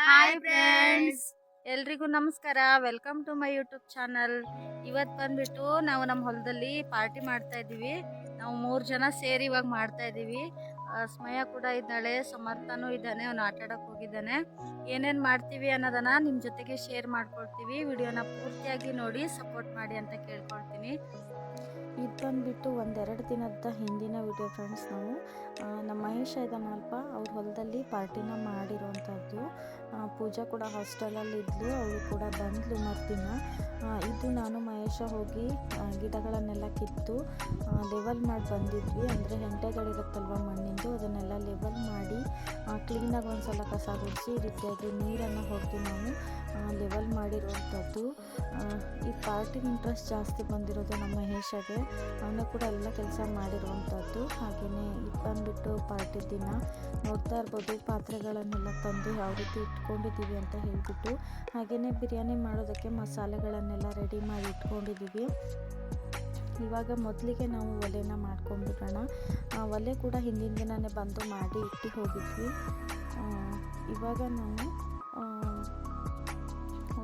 Hi friends ಎಲ್ರಿಗೂ ನಮಸ್ಕಾರ. Welcome to my YouTube channel ಇವತ್ತು ಬಂದ್ಬಿಟ್ಟು ನಾವು ನಮ್ಮ ಹೊಲದಲ್ಲಿ ಪಾರ್ಟಿ ಮಾಡ್ತಾ ಇದ್ದೀವಿ. ನಾವು ಮೂರು ಜನ ಸೇರಿ ಇವಾಗ ಮಾಡ್ತಾ ಇದ್ದೀವಿ. ಸ್ಮಯ ಕೂಡ ಇದ್ದಾಳೆ ಸಮರ್ಥನೂ ಇದ್ದಾನೆ ಅವನು ಆಟ ಆಡೋಕೆ ಹೋಗಿದ್ದಾನೆ. ಏನೇನು ಮಾಡ್ತೀವಿ ಅನ್ನೋದನ್ನ ನಿಮ್ಮ ಜೊತೆಗೆ ಶೇರ್ ಮಾಡ್ಕೊಳ್ತೀವಿ. ವಿಡಿಯೋನ ಪೂರ್ತಿಯಾಗಿ ನೋಡಿ ಸಪೋರ್ಟ್ ಮಾಡಿ ಅಂತ ಕೇಳ್ಕೊಳ್ತೀನಿ. ಇದು ಬಂದ್ಬಿಟ್ಟು ಒಂದೆರಡು ದಿನದ ಹಿಂದಿನ ವಿಡಿಯೋ ಫ್ರೆಂಡ್ಸ್ ನಾವು. ನಮ್ಮ ಮಹೇಶ ಇದ್ದಾನಲ್ಪ ಅವ್ರ ಹೊಲದಲ್ಲಿ ಪಾರ್ಟಿನ ಮಾಡಿರುವಂಥದ್ದು ಪೂಜಾ ಕೂಡ ಹಾಸ್ಟೆಲಲ್ಲಿ ಇದ್ಲು, ಅವಳು ಕೂಡ ಬಂದಳು ಮರ್ತಿನ ಇದು ನಾನು ಮಹೇಶ ಹೋಗಿ ಗಿಡಗಳನ್ನೆಲ್ಲ ಕಿತ್ತು ಲೆವೆಲ್ ಮಾಡಿ ಬಂದಿದ್ವಿ. ಅಂದರೆ ಹೆಂಟೆಗಳಿರುತ್ತಲ್ವ ಮಣ್ಣಿಂದು, ಅದನ್ನೆಲ್ಲ ಲೆವೆಲ್ ಮಾಡಿ ಕ್ಲೀನಾಗಿ ಒಂದು ಸಲ ಕಸ ಗುಡಿಸಿ, ಈ ರೀತಿಯಾಗಿ ನೀರನ್ನು ಹೊಡೆದು ನಾವು ಲೆವೆಲ್ ಮಾಡಿರುವಂಥದ್ದು. ಈ ಪಾರ್ಟಿ ಇಂಟ್ರೆಸ್ಟ್ ಜಾಸ್ತಿ ಬಂದಿರೋದು ನಮ್ಮ ಮಹೇಶಗೆ. ಅವನು ಕೂಡ ಎಲ್ಲ ಕೆಲಸ ಮಾಡಿರುವಂಥದ್ದು. ಹಾಗೆಯೇ ಇದು ಬಂದುಬಿಟ್ಟು ಪಾರ್ಟಿ ದಿನ. ನೋಡ್ತಾ ಇರ್ಬೋದು, ಪಾತ್ರೆಗಳನ್ನೆಲ್ಲ ತಂದು ಯಾವ ರೀತಿ ಇಟ್ಕೊಂಡಿದ್ದೀವಿ ಅಂತ ಹೇಳಿಬಿಟ್ಟು ಹಾಗೆಯೇ ಬಿರಿಯಾನಿ ಮಾಡೋದಕ್ಕೆ ಮಸಾಲೆಗಳನ್ನೆಲ್ಲ ರೆಡಿ ಮಾಡಿ ಇಟ್ಕೊಂಡಿದ್ದೀವಿ. ಇವಾಗ ಮೊದಲಿಗೆ ನಾವು ಒಲೆನ ಮಾಡ್ಕೊಂಡ್ಬಿಡೋಣ. ಒಲೆ ಕೂಡ ಹಿಂದಿನ ದಿನವೇ ಬಂದು ಮಾಡಿ ಇಟ್ಟು ಹೋಗಿದ್ವಿ. ಇವಾಗ ನಾವು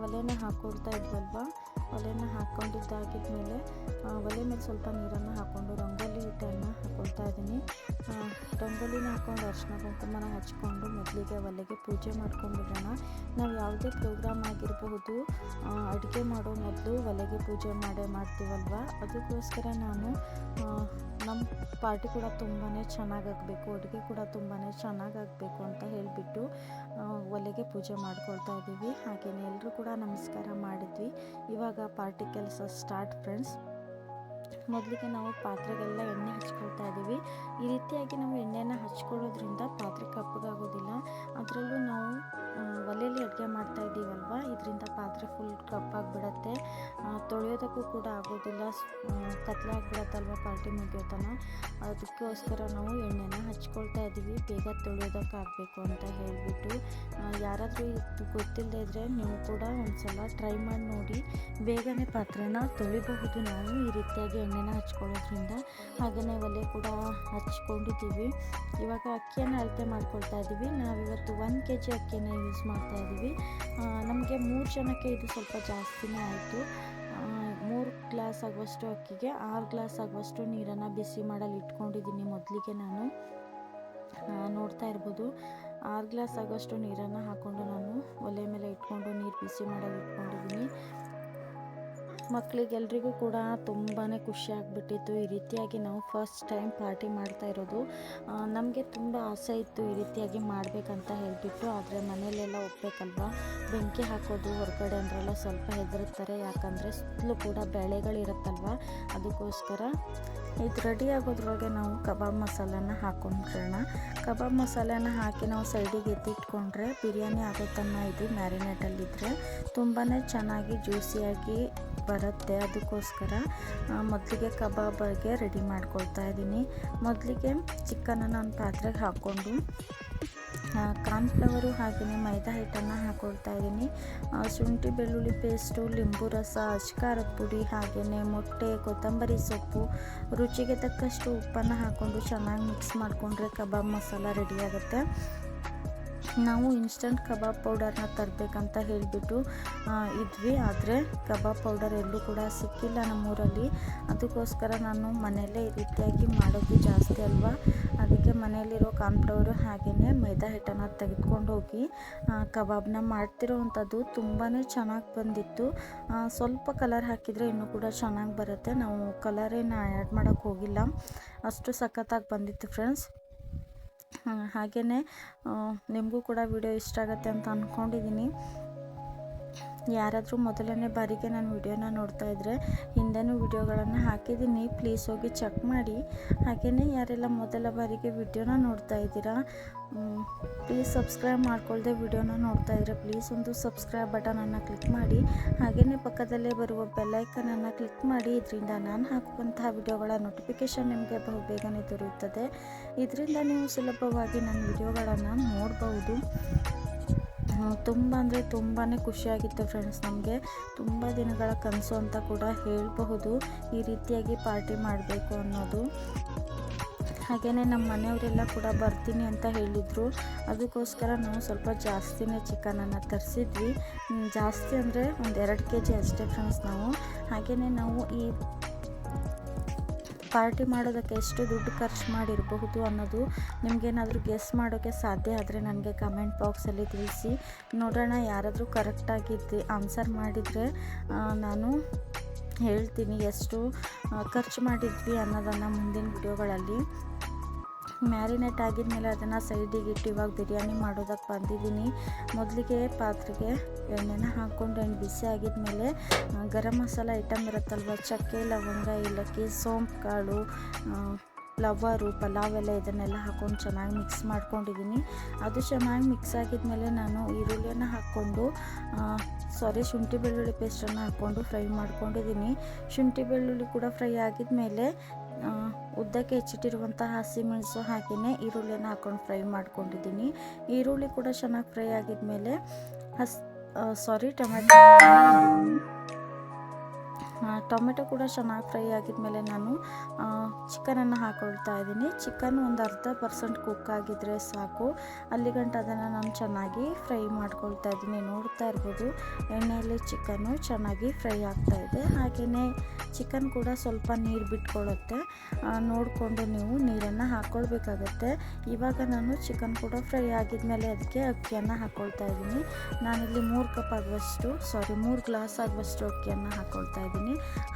ಒಲೆನೇ ಹಾಕ್ಕೊಡ್ತಾ ಇದ್ವಲ್ವ? ಒಲೆನ ಹಾಕ್ಕೊಂಡಿದ್ದಾಗಿದ್ಮೇಲೆ ಮೇಲೆ ಒಲೆ ಮೇಲೆ ಸ್ವಲ್ಪ ನೀರನ್ನು ಹಾಕ್ಕೊಂಡು ರಂಗೋಲಿ ಹಿಟ್ಟನ್ನು ಹಾಕ್ಕೊಳ್ತಾ ಇದ್ದೀನಿ. ರಂಗೋಲಿನ ಹಾಕ್ಕೊಂಡು ಅರಿಶಿನ ಕುಂಕುಮನ ಹಚ್ಕೊಂಡು ಮೊದಲಿಗೆ ಒಲೆಗೆ ಪೂಜೆ ಮಾಡ್ಕೊಂಡ್ಬಿಡೋಣ. ನಾವು ಯಾವುದೇ ಪ್ರೋಗ್ರಾಮ್ ಆಗಿರಬಹುದು ಅಡುಗೆ ಮಾಡೋ ಮೊದಲು ಒಲೆಗೆ ಪೂಜೆ ಮಾಡೇ ಮಾಡ್ತೀವಲ್ವ? ಅದಕ್ಕೋಸ್ಕರ ನಾನು ನಮ್ಮ ಪಾರ್ಟಿ ಕೂಡ ತುಂಬಾ ಚೆನ್ನಾಗಾಗಬೇಕು, ಅಡುಗೆ ಕೂಡ ತುಂಬಾ ಚೆನ್ನಾಗಾಗಬೇಕು ಅಂತ ಹೇಳಿಬಿಟ್ಟು ಒಲೆಗೆ ಪೂಜೆ ಮಾಡ್ಕೊಳ್ತಾ ಇದ್ದೀವಿ. ಹಾಗೆಯೇ ಎಲ್ಲರೂ ಕೂಡ ನಮಸ್ಕಾರ ಮಾಡಿದ್ವಿ. ಇವಾಗ ಪಾರ್ಟಿ ಕೆಲಸ ಸ್ಟಾರ್ಟ್ ಫ್ರೆಂಡ್ಸ್. ಮೊದಲಿಗೆ ನಾವು ಪಾತ್ರೆಗೆಲ್ಲ ಎಣ್ಣೆ ಹಚ್ಕೊಳ್ತಾ ಇದ್ದೀವಿ. ಈ ರೀತಿಯಾಗಿ ನಾವು ಎಣ್ಣೆನ ಹಚ್ಕೊಳ್ಳೋದ್ರಿಂದ ಪಾತ್ರೆ ಕಪ್ಪಗಾಗೋದಿಲ್ಲ. ಅದರಲ್ಲೂ ನಾವು ಒಲೆಯಲ್ಲಿ ಅಡುಗೆ ಮಾಡ್ತಾ ಇದ್ದೀವಲ್ವ? ಇದರಿಂದ ಪಾತ್ರೆ ಫುಲ್ ಕಪ್ಪಾಗಿಬಿಡತ್ತೆ ತೊಳೆಯೋದಕ್ಕೂ ಕೂಡ ಆಗೋದಿಲ್ಲ. ಕತ್ಲೆ ಆಗಿಬಿಡತ್ತಲ್ವ ಪಾರ್ಟಿ ಮುಗಿಯೋತನ ಅದಕ್ಕೋಸ್ಕರ ನಾವು ಎಣ್ಣೆನ ಹಚ್ಕೊಳ್ತಾ ಇದ್ದೀವಿ. ಬೇಗ ತೊಳೆಯೋದಕ್ಕಾಗಬೇಕು ಅಂತ ಹೇಳಿಬಿಟ್ಟು. ಯಾರಾದರೂ ಗೊತ್ತಿಲ್ಲದೆ ಇದ್ದರೆ ನೀವು ಕೂಡ ಒಂದ್ಸಲ ಟ್ರೈ ಮಾಡಿ ನೋಡಿ. ಬೇಗನೆ ಪಾತ್ರೆನ ತೊಳಿಬಹುದು ನಾವು ಈ ರೀತಿಯಾಗಿ ಎಣ್ಣೆನ ಹಚ್ಕೊಳ್ಳೋದ್ರಿಂದ. ಹಾಗೆಯೇ ಒಲೆ ಕೂಡ ಹಚ್ಕೊಂಡಿದ್ದೀವಿ. ಇವಾಗ ಅಕ್ಕಿಯನ್ನು ಅಳತೆ ಮಾಡ್ಕೊಳ್ತಾ ಇದ್ದೀವಿ. ನಾವಿವತ್ತು ಒಂದು ಕೆ ಜಿ ಅಕ್ಕಿಯನ್ನು ಯೂಸ್ ಮಾಡ್ತಾ ಇದ್ದೀವಿ. ನಮಗೆ ಮೂರು ಜನಕ್ಕೆ ಇದು ಸ್ವಲ್ಪ ಜಾಸ್ತಿನೇ ಆಯಿತು. ಮೂರು ಗ್ಲಾಸ್ ಆಗುವಷ್ಟು ಅಕ್ಕಿಗೆ, ಆರು ಗ್ಲಾಸ್ ಆಗುವಷ್ಟು ನೀರನ್ನು ಬಿಸಿ ಮಾಡಲು ಇಟ್ಕೊಂಡಿದ್ದೀನಿ ಮೊದಲಿಗೆ ನಾನು. ನೋಡ್ತಾ ಇರ್ಬೋದು. ಆರು ಗ್ಲಾಸ್ ಆಗೋಷ್ಟು ನೀರನ್ನು ಹಾಕ್ಕೊಂಡು ನಾನು ಒಲೆ ಮೇಲೆ ಇಟ್ಕೊಂಡು ನೀರು ಬಿಸಿ ಮಾಡಲು ಇಟ್ಕೊಂಡಿದ್ದೀನಿ. ಮಕ್ಕಳಿಗೆಲ್ರಿಗೂ ಕೂಡ ತುಂಬಾ ಖುಷಿ ಆಗಿಬಿಟ್ಟಿತ್ತು. ಈ ರೀತಿಯಾಗಿ ನಾವು ಫಸ್ಟ್ ಟೈಮ್ ಪಾರ್ಟಿ ಮಾಡ್ತಾ ಇರೋದು ನಮಗೆ ತುಂಬ ಆಸೆ ಇತ್ತು ಈ ರೀತಿಯಾಗಿ ಮಾಡಬೇಕಂತ ಹೇಳಿಬಿಟ್ಟು. ಆದರೆ ಮನೆಯಲ್ಲೆಲ್ಲ ಒಪ್ಪಬೇಕಲ್ವ ಬೆಂಕಿ ಹಾಕೋದು ಹೊರಗಡೆ ಅಂದ್ರೆಲ್ಲ ಸ್ವಲ್ಪ ಹೆದರುತ್ತಾರೆ. ಯಾಕಂದರೆ ಸುತ್ತಲೂ ಕೂಡ ಬೆಳೆಗಳಿರುತ್ತಲ್ವ? ಅದಕ್ಕೋಸ್ಕರ ಇದು ರೆಡಿ ಆಗೋದ್ರೊಳಗೆ ನಾವು ಕಬಾಬ್ ಮಸಾಲೆನ ಹಾಕೊಂಡ್ಬಿಡೋಣ. ಕಬಾಬ್ ಮಸಾಲೆನ ಹಾಕಿ ನಾವು ಸೈಡಿಗೆ ಎತ್ತಿಟ್ಕೊಂಡ್ರೆ ಬಿರಿಯಾನಿ ಆಗೋ ತನಕ ಇದು ಮ್ಯಾರಿನೇಟಲ್ಲಿದ್ದರೆ ತುಂಬಾ ಚೆನ್ನಾಗಿ ಜ್ಯೂಸಿಯಾಗಿ ಬರುತ್ತೆ ಅದಕ್ಕೋಸ್ಕರ ಮೊದಲಿಗೆ ಕಬಾಬಿಗೆ ರೆಡಿ ಮಾಡ್ಕೊಳ್ತಾ ಇದ್ದೀನಿ. ಮೊದಲಿಗೆ ಚಿಕನನ್ನು ಒಂದು ಪಾತ್ರೆಗೆ ಹಾಕ್ಕೊಂಡು ಕಾರ್ನ್ಫ್ಲವರು ಹಾಗೆಯೇ ಮೈದಾ ಹಿಟ್ಟನ್ನು ಹಾಕ್ಕೊಳ್ತಾ ಇದ್ದೀನಿ. ಶುಂಠಿ, ಬೆಳ್ಳುಳ್ಳಿ ಪೇಸ್ಟು ಲಿಂಬು ರಸ ಅಜ್ಕಾರದ ಪುಡಿ ಹಾಗೆಯೇ ಮೊಟ್ಟೆ, ಕೊತ್ತಂಬರಿ ಸೊಪ್ಪು, ರುಚಿಗೆ ತಕ್ಕಷ್ಟು ಉಪ್ಪನ್ನು ಹಾಕ್ಕೊಂಡು ಚೆನ್ನಾಗಿ ಮಿಕ್ಸ್ ಮಾಡಿಕೊಂಡ್ರೆ ಕಬಾಬ್ ಮಸಾಲ ರೆಡಿ ಆಗುತ್ತೆ. ನಾವು ಇನ್ಸ್ಟಂಟ್ ಕಬಾಬ್ ಪೌಡರ್ನ ತರಬೇಕಂತ ಹೇಳಿಬಿಟ್ಟು ಇದ್ವಿ. ಆದರೆ ಕಬಾಬ್ ಪೌಡರ್ ಎಲ್ಲೂ ಕೂಡ ಸಿಕ್ಕಿಲ್ಲ ನಮ್ಮೂರಲ್ಲಿ. ಅದಕ್ಕೋಸ್ಕರ ನಾನು ಮನೆಯಲ್ಲೇ ಈ ರೀತಿಯಾಗಿ ಮಾಡೋದು ಜಾಸ್ತಿ ಅಲ್ವಾ? ಅದಕ್ಕೆ ಮನೆಯಲ್ಲಿರೋ ಕಾನ್ಫ್ಲವರು ಹಾಗೆಯೇ ಮೈದಾ ಹಿಟ್ಟನ್ನು ತೆಗೆದುಕೊಂಡು ಹೋಗಿ ಕಬಾಬ್ನ ಕಬಾಬ್ನ ಮಾಡ್ತಿರೋವಂಥದ್ದು ತುಂಬಾ ಚೆನ್ನಾಗಿ ಬಂದಿತ್ತು. ಸ್ವಲ್ಪ ಕಲರ್ ಹಾಕಿದರೆ ಇನ್ನೂ ಕೂಡ ಚೆನ್ನಾಗಿ ಬರುತ್ತೆ. ನಾವು ಕಲರೇನು ಆ್ಯಡ್ ಮಾಡೋಕ್ಕೆ ಹೋಗಿಲ್ಲ. ಅಷ್ಟು ಸಖತ್ತಾಗಿ ಬಂದಿತ್ತು ಫ್ರೆಂಡ್ಸ್ ಹಾಗೆಯೇ ನಿಮಗೂ ಕೂಡ ವಿಡಿಯೋ ಇಷ್ಟ ಆಗುತ್ತೆ ಅಂತ ಅಂದ್ಕೊಂಡಿದ್ದೀನಿ ಯಾರಾದರೂ ಮೊದಲನೇ ಬಾರಿಗೆ ನಾನು ವಿಡಿಯೋನ ನೋಡ್ತಾ ಇದ್ದರೆ ಹಿಂದೆನೂ ವಿಡಿಯೋಗಳನ್ನು ಹಾಕಿದ್ದೀನಿ ಪ್ಲೀಸ್ ಹೋಗಿ ಚೆಕ್ ಮಾಡಿ. ಹಾಗೆಯೇ ಯಾರೆಲ್ಲ ಮೊದಲ ಬಾರಿಗೆ ವಿಡಿಯೋನ ನೋಡ್ತಾ ಇದ್ದೀರಾ ಪ್ಲೀಸ್ ಸಬ್ಸ್ಕ್ರೈಬ್ ಮಾಡ್ಕೊಳ್ಳದೆ ವಿಡಿಯೋನ ನೋಡ್ತಾ ಇದ್ದರೆ ಪ್ಲೀಸ್ ಒಂದು ಸಬ್ಸ್ಕ್ರೈಬ್ ಬಟನನ್ನು ಕ್ಲಿಕ್ ಮಾಡಿ. ಹಾಗೆಯೇ ಪಕ್ಕದಲ್ಲೇ ಬರುವ ಬೆಲ್ಲೈಕನನ್ನು ಕ್ಲಿಕ್ ಮಾಡಿ. ಇದರಿಂದ ನಾನು ಹಾಕುವಂತಹ ವಿಡಿಯೋಗಳ ನೋಟಿಫಿಕೇಷನ್ ನಿಮಗೆ ಬಹು ಬೇಗನೆ ದೊರೆಯುತ್ತದೆ. ಇದರಿಂದ ನೀವು ಸುಲಭವಾಗಿ ನನ್ನ ವಿಡಿಯೋಗಳನ್ನು ನೋಡ್ಬೋದು. ತುಂಬ ಅಂದರೆ ತುಂಬಾ ಖುಷಿಯಾಗಿತ್ತು ಫ್ರೆಂಡ್ಸ್ ನಮಗೆ. ತುಂಬ ದಿನಗಳ ಕನಸು ಅಂತ ಕೂಡ ಹೇಳಬಹುದು. ಈ ರೀತಿಯಾಗಿ ಪಾರ್ಟಿ ಮಾಡಬೇಕು ಅನ್ನೋದು. ಹಾಗೆಯೇ ನಮ್ಮ ಮನೆಯವರೆಲ್ಲ ಕೂಡ ಬರ್ತೀನಿ ಅಂತ ಹೇಳಿದರು. ಅದಕ್ಕೋಸ್ಕರ ನಾವು ಸ್ವಲ್ಪ ಜಾಸ್ತಿನೇ ಚಿಕನನ್ನು ತರಿಸಿದ್ವಿ. ಜಾಸ್ತಿ ಅಂದರೆ ಒಂದು ಎರಡು ಕೆ ಜಿ ಅಷ್ಟೇ ಫ್ರೆಂಡ್ಸ್ ನಾವು. ಹಾಗೆಯೇ ನಾವು ಈ ಪಾರ್ಟಿ ಮಾಡೋದಕ್ಕೆ ಎಷ್ಟು ದುಡ್ಡು ಖರ್ಚು ಮಾಡಿರಬಹುದು ಅನ್ನೋದು ನಿಮಗೇನಾದರೂ ಗೆಸ್ ಮಾಡೋಕ್ಕೆ ಸಾಧ್ಯ ಆದರೆ ನನಗೆ ಕಮೆಂಟ್ ಬಾಕ್ಸಲ್ಲಿ ತಿಳಿಸಿ. ನೋಡೋಣ, ಯಾರಾದರೂ ಕರೆಕ್ಟಾಗಿದ್ದು ಆನ್ಸರ್ ಮಾಡಿದರೆ ನಾನು ಹೇಳ್ತೀನಿ ಎಷ್ಟು ಖರ್ಚು ಮಾಡಿದ್ವಿ ಅನ್ನೋದನ್ನು ಮುಂದಿನ ವಿಡಿಯೋಗಳಲ್ಲಿ ಮ್ಯಾರಿನೇಟ್ ಆಗಿದ್ಮೇಲೆ ಅದನ್ನು ಸೈಡಿಗೆ ಇಟ್ಟು ಇವಾಗ ಬಿರಿಯಾನಿ ಮಾಡೋದಕ್ಕೆ ಬಂದಿದ್ದೀನಿ. ಮೊದಲಿಗೆ ಪಾತ್ರೆಗೆ ಎಣ್ಣೆನ ಹಾಕ್ಕೊಂಡು ಎಣ್ಣೆ ಬಿಸಿ ಆಗಿದ್ಮೇಲೆ ಗರಂ ಮಸಾಲ ಐಟಮ್ ಇರುತ್ತಲ್ವ? ಚಕ್ಕೆ, ಲವಂಗ, ಏಲಕ್ಕಿ, ಸೋಂಪು, ಕಾಳು ಫ್ಲವರು ಪಲಾವ್ ಎಲ್ಲ ಇದನ್ನೆಲ್ಲ ಹಾಕ್ಕೊಂಡು ಚೆನ್ನಾಗಿ ಮಿಕ್ಸ್ ಮಾಡ್ಕೊಂಡಿದ್ದೀನಿ. ಅದು ಚೆನ್ನಾಗಿ ಮಿಕ್ಸ್ ಆಗಿದ್ಮೇಲೆ ನಾನು ಈರುಳ್ಳಿಯನ್ನು ಹಾಕ್ಕೊಂಡು ಸಾರಿ ಶುಂಠಿ ಬೆಳ್ಳುಳ್ಳಿ ಪೇಸ್ಟನ್ನು ಹಾಕ್ಕೊಂಡು ಫ್ರೈ ಮಾಡ್ಕೊಂಡಿದ್ದೀನಿ. ಶುಂಠಿ ಬೆಳ್ಳುಳ್ಳಿ ಕೂಡ ಫ್ರೈ ಆಗಿದ್ಮೇಲೆ ಉದ್ದಕ್ಕೆ ಹೆಚ್ಚಿಟ್ಟಿರುವಂಥ ಹಸಿಮೆಣಸು ಹಾಕಿನೇ ಈರುಳ್ಳಿನ ಹಾಕ್ಕೊಂಡು ಫ್ರೈ ಮಾಡ್ಕೊಂಡಿದ್ದೀನಿ. ಈರುಳ್ಳಿ ಕೂಡ ಚೆನ್ನಾಗಿ ಫ್ರೈ ಆಗಿದ್ಮೇಲೆ ಹಸ್ ಸಾರಿ ಟೊಮೆಟೊ. ಟೊಮೆಟೊ ಕೂಡ ಚೆನ್ನಾಗಿ ಫ್ರೈ ಆಗಿದ್ಮೇಲೆ ನಾನು ಚಿಕನನ್ನು ಹಾಕೊಳ್ತಾ ಇದ್ದೀನಿ. ಚಿಕನ್ ಒಂದು ಅರ್ಧ ಪರ್ಸೆಂಟ್ ಕುಕ್ ಆಗಿದ್ದರೆ ಸಾಕು. ಅಲ್ಲಿಗಂಟ ಅದನ್ನು ನಾನು ಚೆನ್ನಾಗಿ ಫ್ರೈ ಮಾಡ್ಕೊಳ್ತಾ ಇದ್ದೀನಿ. ನೋಡ್ತಾ ಇರ್ಬೋದು, ಎಣ್ಣೆಯಲ್ಲಿ ಚಿಕನ್ನು ಚೆನ್ನಾಗಿ ಫ್ರೈ ಆಗ್ತಾ ಇದೆ. ಹಾಗೆಯೇ ಚಿಕನ್ ಕೂಡ ಸ್ವಲ್ಪ ನೀರು ಬಿಟ್ಕೊಳ್ಳುತ್ತೆ ನೋಡಿಕೊಂಡು ನೀವು ನೀರನ್ನು ಹಾಕ್ಕೊಳ್ಬೇಕಾಗತ್ತೆ ಇವಾಗ ನಾನು ಚಿಕನ್ ಕೂಡ ಫ್ರೈ ಆಗಿದ್ಮೇಲೆ ಅದಕ್ಕೆ ಅಕ್ಕಿಯನ್ನು ಹಾಕ್ಕೊಳ್ತಾ ಇದ್ದೀನಿ. ನಾನಿಲ್ಲಿ ಮೂರು ಕಪ್ ಆಗುವಷ್ಟು ಸಾರಿ ಮೂರು ಗ್ಲಾಸ್ ಆಗುವಷ್ಟು ಅಕ್ಕಿಯನ್ನು ಹಾಕ್ಕೊಳ್ತಾ ಇದ್ದೀನಿ.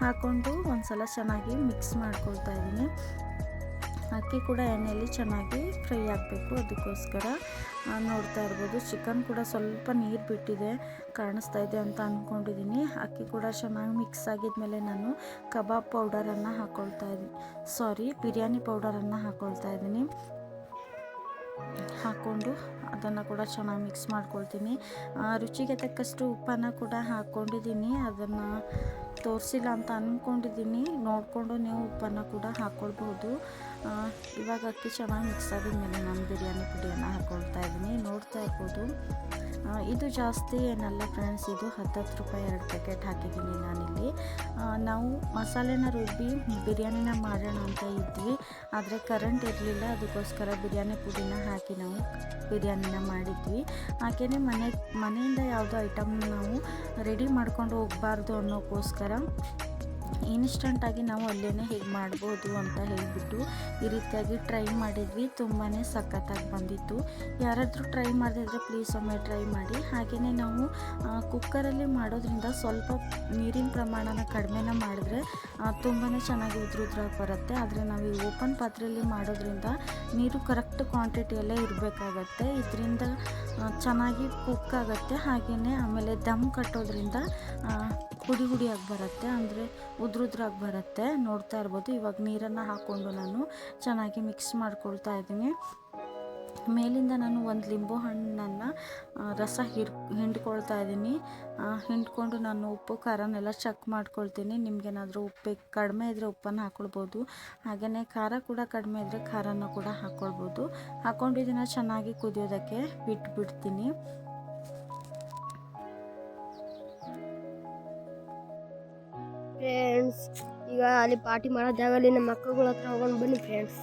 ಹಾಕ್ಕೊಂಡು ಒಂದ್ಸಲ ಚೆನ್ನಾಗಿ ಮಿಕ್ಸ್ ಮಾಡ್ಕೊಳ್ತಾ ಇದ್ದೀನಿ ಅಕ್ಕಿ ಕೂಡ ಎಣ್ಣೆಯಲ್ಲಿ ಚೆನ್ನಾಗಿ ಫ್ರೈ ಆಗಬೇಕು ಅದಕ್ಕೋಸ್ಕರ. ನೋಡ್ತಾ ಇರ್ಬೋದು ಚಿಕನ್ ಕೂಡ ಸ್ವಲ್ಪ ನೀರು ಬಿಟ್ಟಿದೆ, ಕಾಣಿಸ್ತಾ ಇದೆ ಅಂತ ಅಂದ್ಕೊಂಡಿದ್ದೀನಿ ಅಕ್ಕಿ ಕೂಡ ಚೆನ್ನಾಗಿ ಮಿಕ್ಸ್ ಆಗಿದ್ಮೇಲೆ ನಾನು ಕಬಾಬ್ ಪೌಡರನ್ನು ಹಾಕ್ಕೊಳ್ತಾ ಇದ್ದೀನಿ ಸಾರಿ ಬಿರಿಯಾನಿ ಪೌಡರನ್ನು ಹಾಕ್ಕೊಳ್ತಾ ಇದ್ದೀನಿ ಹಾಕ್ಕೊಂಡು ಅದನ್ನು ಕೂಡ ಚೆನ್ನಾಗಿ ಮಿಕ್ಸ್ ಮಾಡ್ಕೊಳ್ತೀನಿ. ರುಚಿಗೆ ತಕ್ಕಷ್ಟು ಉಪ್ಪನ್ನು ಕೂಡ ಹಾಕ್ಕೊಂಡಿದ್ದೀನಿ ಅದನ್ನು ತೋರಿಸಿಲ್ಲ ಅಂತ ಅಂದ್ಕೊಂಡಿದ್ದೀನಿ ನೋಡಿಕೊಂಡು ನೀವು ಉಪ್ಪನ್ನು ಕೂಡ ಹಾಕ್ಕೊಳ್ಬೋದು ಆ, ಇವಾಗ ಅಕ್ಕಿ ಚೆನ್ನಾಗಿ ಮಿಕ್ಸ್ ಆಗಿದ್ಮೇಲೆ ನಾನು ಬಿರಿಯಾನಿ ಪುಡಿಯನ್ನು ಹಾಕ್ಕೊಳ್ತಾ ಇದ್ದೀನಿ. ನೋಡ್ತಾ ಇರ್ಬೋದು. ಇದು ಜಾಸ್ತಿ ಏನಲ್ಲ ಫ್ರೆಂಡ್ಸ್ ಇದು ಹತ್ತತ್ತು ರೂಪಾಯಿ ಎರಡು ಪ್ಯಾಕೆಟ್ ಹಾಕಿದ್ದೀನಿ ನಾನಿಲ್ಲಿ. ನಾವು ಮಸಾಲೆನ ರುಬ್ಬಿ ಬಿರಿಯಾನಿನ ಮಾಡೋಣ ಅಂತ ಇದ್ವಿ. ಆದರೆ ಕರೆಂಟ್ ಇರಲಿಲ್ಲ, ಅದಕ್ಕೋಸ್ಕರ ಬಿರಿಯಾನಿ ಪುಡಿನ ಹಾಕಿ ನಾವು ಬಿರಿಯಾನಿನ ಮಾಡಿದ್ವಿ. ಹಾಗೆಯೇ ಮನೆ, ಮನೆಯಿಂದ ಯಾವುದೋ ಐಟಮ್ ನಾವು ರೆಡಿ ಮಾಡ್ಕೊಂಡು ಹೋಗಬಾರ್ದು ಅನ್ನೋಕ್ಕೋಸ್ಕರ ಇನ್ಸ್ಟಂಟಾಗಿ ನಾವು ಅಲ್ಲೇ ಹೇಗೆ ಮಾಡ್ಬೋದು ಅಂತ ಹೇಳಿಬಿಟ್ಟು ಈ ರೀತಿಯಾಗಿ ಟ್ರೈ ಮಾಡಿದ್ವಿ. ತುಂಬಾ ಸಖತ್ತಾಗಿ ಬಂದಿತ್ತು. ಯಾರಾದರೂ ಟ್ರೈ ಮಾಡಿದ್ರೆ ಪ್ಲೀಸ್ ಒಮ್ಮೆ ಟ್ರೈ ಮಾಡಿ. ಹಾಗೆಯೇ ನಾವು ಕುಕ್ಕರಲ್ಲಿ ಮಾಡೋದ್ರಿಂದ ಸ್ವಲ್ಪ ನೀರಿನ ಪ್ರಮಾಣನ ಕಡಿಮೆನ ಮಾಡಿದ್ರೆ ತುಂಬಾ ಚೆನ್ನಾಗಿ ಉದ್ರುದ್ರಾಗಿ ಬರುತ್ತೆ. ಆದರೆ ನಾವು ಈ ಓಪನ್ ಪಾತ್ರೆಯಲ್ಲಿ ಮಾಡೋದ್ರಿಂದ ನೀರು ಕರೆಕ್ಟ್ ಕ್ವಾಂಟಿಟಿಯಲ್ಲೇ ಇರಬೇಕಾಗತ್ತೆ. ಇದರಿಂದ ಚೆನ್ನಾಗಿ ಕುಕ್ ಆಗುತ್ತೆ. ಹಾಗೆಯೇ ಆಮೇಲೆ ದಮ್ ಕಟ್ಟೋದ್ರಿಂದ ಹುಡಿ ಹುಡಿಯಾಗಿ ಬರುತ್ತೆ. ಅಂದರೆ ಉದ್ರುದ್ರಾಗಿ ಬರುತ್ತೆ. ನೋಡ್ತಾ ಇರ್ಬೋದು. ಇವಾಗ ನೀರನ್ನು ಹಾಕ್ಕೊಂಡು ನಾನು ಚೆನ್ನಾಗಿ ಮಿಕ್ಸ್ ಮಾಡ್ಕೊಳ್ತಾ ಇದ್ದೀನಿ. ಮೇಲಿಂದ ನಾನು ಒಂದು ಲಿಂಬು ಹಣ್ಣನ್ನು ರಸ ಹಿಡ್ ಹಿಂಡ್ಕೊಳ್ತಾ ಇದ್ದೀನಿ. ಹಿಂಡ್ಕೊಂಡು ನಾನು ಉಪ್ಪು, ಖಾರನೆಲ್ಲ ಚೆಕ್ ಮಾಡ್ಕೊಳ್ತೀನಿ. ನಿಮಗೇನಾದರೂ ಉಪ್ಪು, ಕಡಿಮೆ ಇದ್ದರೆ ಉಪ್ಪನ್ನು ಹಾಕ್ಕೊಳ್ಬೋದು ಹಾಗೆಯೇ ಖಾರ ಕೂಡ ಕಡಿಮೆ ಇದ್ದರೆ ಖಾರನ ಕೂಡ ಹಾಕ್ಕೊಳ್ಬೋದು ಹಾಕ್ಕೊಂಡು ಇದನ್ನು ಚೆನ್ನಾಗಿ ಕುದಿಯೋದಕ್ಕೆ, ಬಿಟ್ಬಿಡ್ತೀನಿ. ಫ್ರೆಂಡ್ಸ್ ಈಗ ಅಲ್ಲಿ ಪಾರ್ಟಿ ಮಾಡೋ ಜಾಗದಲ್ಲಿ ನಮ್ಮ ಮಕ್ಕಳುಗಳ ಹತ್ರ ಹೋಗೋಣ ಬನ್ನಿ ಫ್ರೆಂಡ್ಸ್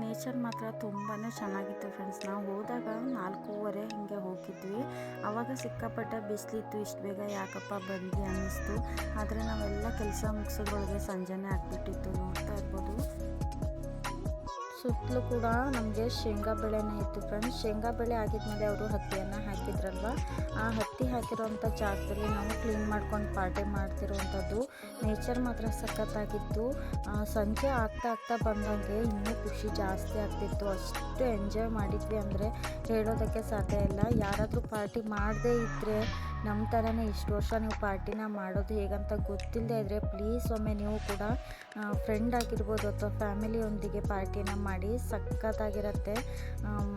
ನೇಚರ್ ಮಾತ್ರ ತುಂಬಾ ಚೆನ್ನಾಗಿತ್ತು ಫ್ರೆಂಡ್ಸ್ ನಾವು ಹೋದಾಗ ನಾಲ್ಕೂವರೆ ಹಿಂಗೆ ಹೋಗಿದ್ವಿ. ಆವಾಗ ಸಿಕ್ಕಾಪಟ್ಟೆ ಬಿಸಿಲಿತ್ತು, ಇಷ್ಟು ಬೇಗ ಯಾಕಪ್ಪ ಬಂದ್ವಿ ಅನ್ನಿಸ್ತು. ಆದರೆ ನಾವೆಲ್ಲ ಕೆಲಸ ಮುಗಿಸೋದ್ರೊಳಗೆ ಸಂಜೆನೇ ಆಗಿಬಿಟ್ಟಿತ್ತು, ನೋಡ್ತಾ ಇರ್ಬೋದು. ಸುತ್ತಲೂ ಕೂಡ ನಮಗೆ ಶೇಂಗಾ ಬೆಳೆನೇ ಇತ್ತು ಫ್ರೆಂಡ್ಸ್ ಶೇಂಗಾ ಬೆಳೆ ಆಗಿದ್ಮೇಲೆ ಅವರು ಹತ್ತಿಯನ್ನು ಹಾಕಿದ್ರಲ್ವ? ಆ ಹತ್ತಿ ಹಾಕಿರೋವಂಥ ಜಾಗದಲ್ಲಿ ನಾವು ಕ್ಲೀನ್ ಮಾಡ್ಕೊಂಡು ಪಾರ್ಟಿ ಮಾಡ್ತಿರೋವಂಥದ್ದು ನೇಚರ್ ಮಾತ್ರ ಸಖತ್ತಾಗಿತ್ತು. ಸಂಜೆ ಆಗ್ತಾ ಆಗ್ತಾ ಬಂದಂಗೆ ಇನ್ನೂ ಖುಷಿ ಜಾಸ್ತಿ ಆಗ್ತಿತ್ತು. ಅಷ್ಟು ಎಂಜಾಯ್ ಮಾಡಿದ್ವಿ ಅಂದರೆ ಹೇಳೋದಕ್ಕೆ ಸಾಧ್ಯ ಇಲ್ಲ. ಯಾರಾದರೂ ಪಾರ್ಟಿ ಮಾಡದೇ ಇದ್ದರೆ ನಮ್ಮ ಥರನೇ ಇಷ್ಟು ವರ್ಷ ನೀವು ಪಾರ್ಟಿನ ಮಾಡೋದು ಹೇಗಂತ ಗೊತ್ತಿಲ್ಲದೆ ಇದ್ದರೆ ಪ್ಲೀಸ್ ಒಮ್ಮೆ ನೀವು ಕೂಡ ಫ್ರೆಂಡ್ ಆಗಿರ್ಬೋದು ಅಥವಾ ಫ್ಯಾಮಿಲಿಯೊಂದಿಗೆ ಪಾರ್ಟಿನ ಮಾಡಿ ಸಖತ್ತಾಗಿರತ್ತೆ.